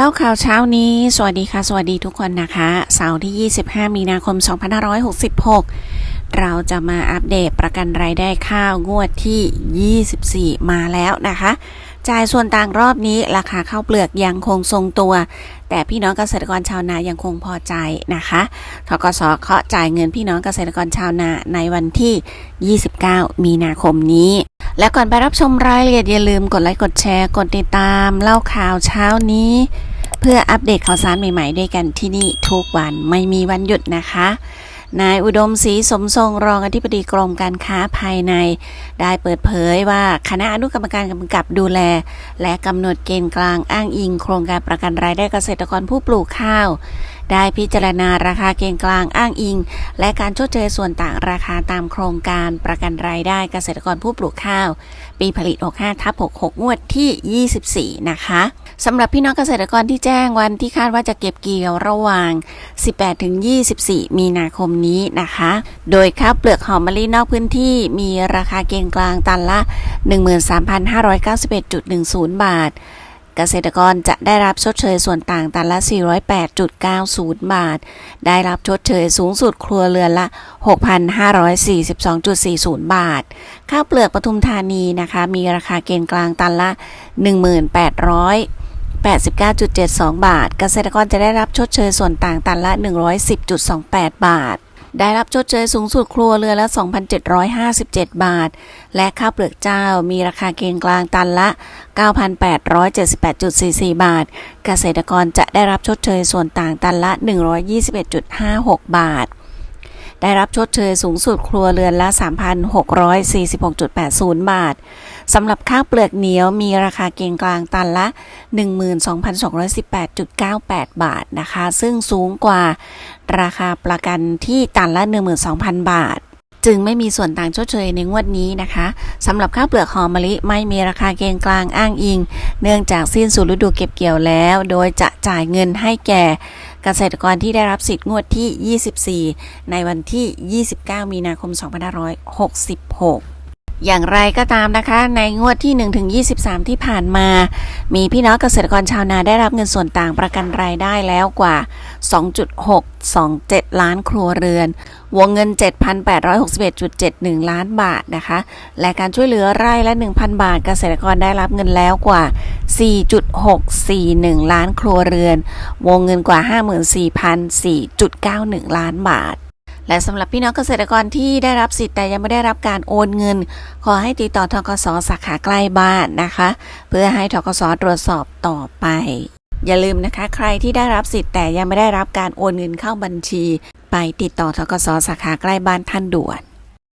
เล่าข่าวเช้านี้ สวัสดีค่ะ สวัสดีทุกคนนะคะ เสาร์ที่ 25 มีนาคม 2566 เราจะมาอัปเดตประกันรายได้ข้าวงวดที่ 24 มาแล้วนะคะ จ่ายส่วนต่างรอบนี้ราคาข้าวเปลือกยังคงทรงตัว แต่พี่น้องเกษตรกรชาวนายังคงพอใจนะคะทกสเคาะจ่ายเงินพี่น้องเกษตรกรชาวนาในวันที่ 29 มีนาคมนี้ และก่อนไปรับชมรายละเอียดอย่าลืมกดไลค์กดแชร์ กดติดตามเล่าข่าวเช้านี้ เพื่ออัปเดตข่าวสารใหม่ๆ ด้วยกันที่นี่ทุกวันไม่มีวันหยุดนะคะ นายอุดมศรีสมทรงรองอธิบดีกรมการค้าภายใน ได้เปิดเผยว่าคณะอนุกรรมการกำกับดูแล และกำหนดเกณฑ์กลางอ้างอิงโครงการประกันรายได้เกษตรกรผู้ปลูกข้าว ได้พิจารณาราคาเกณฑ์กลางอ้างอิง และการชดเชยส่วนต่างราคาตามโครงการประกันรายได้เกษตรกรผู้ปลูกข้าว ปีผลิต 65ทับ66 งวดที่ 24 นะคะสำหรับพี่น้องเกษตรกรที่แจ้งวันที่คาดว่าจะเก็บเกี่ยวระหว่าง 18-24 มีนาคมนี้นะคะ โดยข้าวเปลือกหอมมะลินอกพื้นที่มีราคาเกณฑ์กลางตันละ 13,591.10 บาท เกษตรกรจะได้รับชดเชยส่วนต่างตันละ 408.90 บาท ได้รับชดเชยสูงสุดครัวเรือนละ 6,542.40 บาท ข้าวเปลือกปทุมธานีนะคะ มีราคาเกณฑ์กลางตันละ 1,800 89.72 บาท เกษตรกรจะได้รับชดเชยส่วนต่างตันละ 110.28 บาท ได้รับชดเชยสูงสุดครัวเรือนละ 2,757 บาท และข้าวเปลือกเจ้ามีราคาเกณฑ์กลางตันละ 9,878.44 บาท เกษตรกรจะได้รับชดเชยส่วนต่างตันละ 121.56 บาท ได้รับชดเชยสูงสุดครัวเรือนละ 3,646.80 บาทสำหรับข้าวเปลือกเหนียวมีราคาเกณฑ์กลางตันละ 12,218.98 บาทนะคะ ซึ่งสูงกว่าราคาประกันที่ตันละ 12,000 บาทจึงไม่มีส่วนต่างชดเชยในงวดนี้นะคะสำหรับข้าวเปลือกหอมมะลิไม่มีราคาเกณฑ์กลางอ้างอิง เนื่องจากสิ้นสุดฤดูเก็บเกี่ยวแล้ว โดยจะจ่ายเงินให้แก่ เกษตรกรที่ได้รับสิทธิ์งวดที่ 24 ในวันที่ 29 มีนาคม 2566 อย่างไรก็ตามนะคะ ในงวดที่1ถึง23 ที่ผ่านมา มีพี่น้องเกษตรกรชาวนาได้รับเงินส่วนต่างประกันรายได้แล้วกว่า 2.627 ล้านครัวเรือน วงเงิน 7,861.71 ล้านบาทนะคะ และการช่วยเหลือไร่ละ 1,000 บาท เกษตรกรได้รับเงินแล้วกว่า 4.641 ล้านครัวเรือน วงเงินกว่า 54,4.91 ล้านบาท และสำหรับพี่น้องเกษตรกรที่ได้รับสิทธิ์แต่ยังไม่ได้รับการโอนเงิน ขอให้ติดต่อทกสสาขาใกล้บ้านนะคะ เพื่อให้ทกสตรวจสอบต่อไป อย่าลืมนะคะ ใครที่ได้รับสิทธิ์แต่ยังไม่ได้รับการโอนเงินเข้าบัญชี ไปติดต่อทกสสาขาใกล้บ้านท่านด่วน